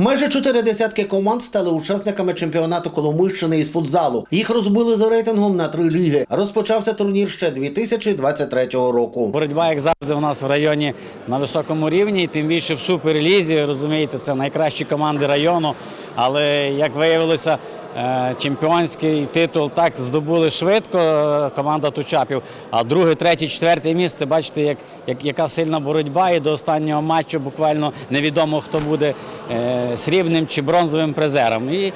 Майже чотири десятки команд стали учасниками чемпіонату Коломийщини із футзалу. Їх розбили за рейтингом на три ліги. Розпочався турнір ще 2023 року. Боротьба, як завжди, у нас в районі на високому рівні, тим більше в суперлізі. Розумієте, це найкращі команди району. Але як виявилося, чемпіонський титул так здобули швидко е, команда Тучапів. А друге, третє, четверте місце, бачите, як, як, яка сильна боротьба. І до останнього матчу буквально невідомо, хто буде е, срібним чи бронзовим призером. І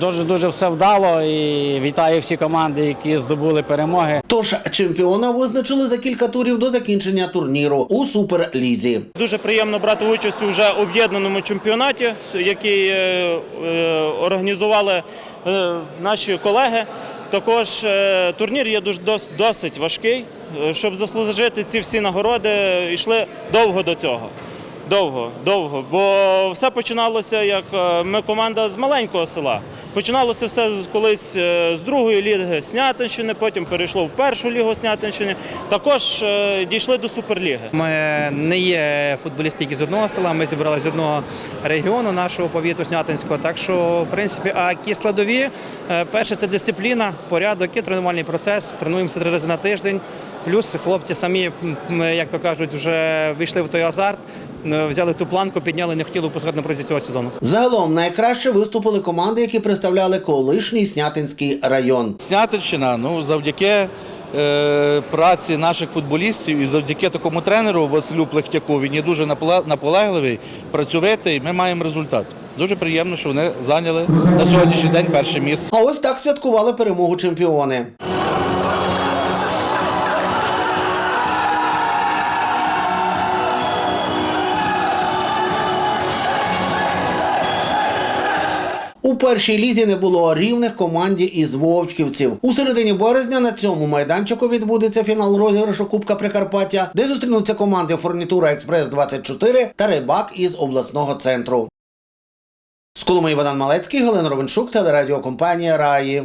дуже дуже все вдало. І вітаю всі команди, які здобули перемоги. Тож чемпіона визначили за кілька турів до закінчення турніру у суперлізі. Дуже приємно брати участь у вже об'єднаному чемпіонаті, який е, е, організували е, наші колеги. Також е, турнір є дуже дос- досить важкий. Щоб заслужити ці всі нагороди, йшли довго до цього. Довго, довго. Бо все починалося як е, ми команда з маленького села. Починалося все колись е, з другої ліги Снятинщини, потім перейшло в першу лігу Снятинщини. Також е, дійшли до суперліги. Ми не є футболісти тільки з одного села, ми зібралися з одного регіону нашого повіту Снятинського. Так що, в принципі, а які складові, перше це дисципліна, порядок і тренувальний процес. Тренуємося три рази на тиждень. Плюс хлопці самі, як то кажуть, вже вийшли в той азарт, взяли ту планку, підняли, не хотіли опускати на протязі цього сезону. Загалом найкраще виступили команди, які представляли колишній Снятинський район. Снятинщина, ну завдяки е, праці наших футболістів і завдяки такому тренеру Василю Плехтяку, він є дуже наполе- наполегливий, працьовитий. Ми маємо результат. Дуже приємно, що вони зайняли на сьогоднішній день перше місце. А ось так святкували перемогу чемпіони. У першій лізі не було рівних команді із вовчківців. У середині березня на цьому майданчику відбудеться фінал розіграшу Кубка Прикарпаття, де зустрінуться команди Фурнітура Експрес 24 та Рибак із обласного центру. З Коломиї Богдан Малецький, Галина Ровеншук, телерадіокомпанія Раї.